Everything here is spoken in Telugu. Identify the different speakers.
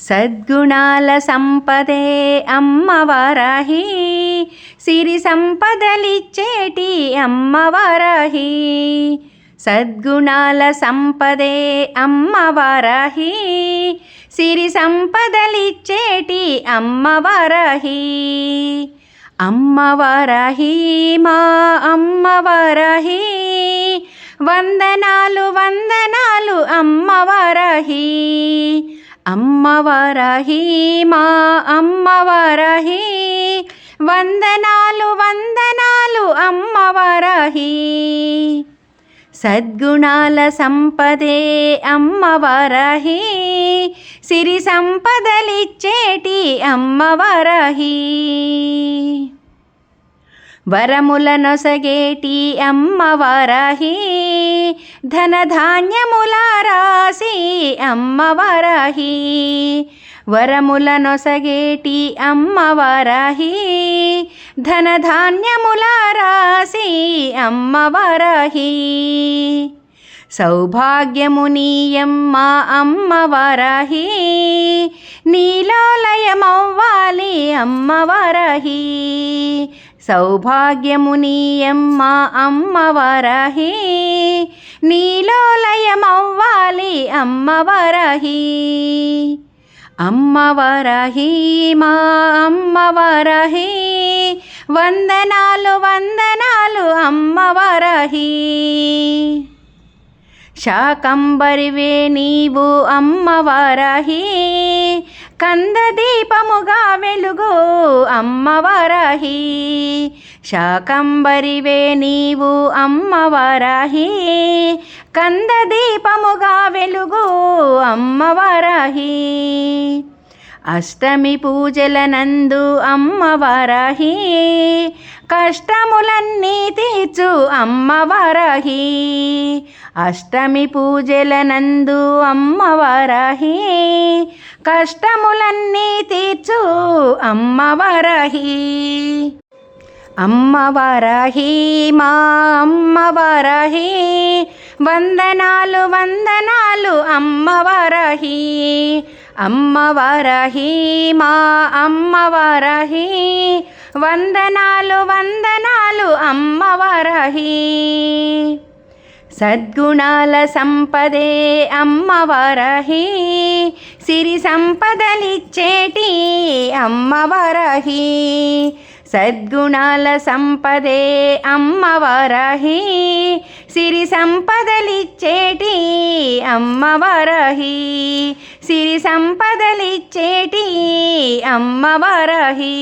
Speaker 1: సద్గుణాల సంపదే అమ్మవారాహి సిరి సంపదలిచ్చేటి అమ్మవారాహి సద్గుణాల సంపదే అమ్మవారాహి సిరి సంపదలిచ్చేటి అమ్మవారాహి అమ్మవారాహి మా అమ్మవారాహి వందనాలు వందనాలు అమ్మవారాహి అమ్మవరహి మా అమ్మవరహి. వందనాలు వందనాలు అమ్మవరహి. సద్గుణాల సంపదే అమ్మవరహి. సిరి సంపదలిచ్చేటి అమ్మవరహి. వరముల నొసగేటి అమ్మవారాహి. ధనధాన్యముల రాసి అమ్మవారాహి వరముల నొసగేటి అమ్మవారాహి ధనధాన్యముల రాసి అమ్మవారాహి సౌభాగ్యమునీయమ్మ అమ్మవారాహి నీలోలయమవ్వాలి అమ్మవారాహి సౌభాగ్యమునీయమ్మ అమ్మవారాహి నీలోలయమవ్వాలి అమ్మవరహి. అమ్మవరహి మా అమ్మవరహి. వందనాలు వందనాలు అమ్మవరహి. శాకంబరివే నీవు అమ్మవరహి. కందదీపముగా వెలుగు అమ్మవరహి. శాకంబరివే నీవు అమ్మవారాహి. కందదీపముగా వెలుగు అమ్మవారాహి. అష్టమి పూజల నందు అమ్మవారాహి. కష్టములన్నీ తీర్చు అమ్మవరహి. అష్టమి పూజల నందు అమ్మవారాహి. కష్టములన్నీ తీర్చు అమ్మవరహి అమ్మవరహి మా అమ్మవరహి వందనాలు వందనాలు అమ్మవరహి అమ్మవరహి మా అమ్మవరహి వందనాలు వందనాలు అమ్మవరహి సద్గుణాల సంపదే అమ్మవారాహి సిరి సంపదలిచ్చేటి అమ్మవారాహి సద్గుణాల సంపదే అమ్మవారాహి సిరి సంపదలిచ్చేటి అమ్మవారాహి సిరి సంపదలిచ్చేటి అమ్మవారాహి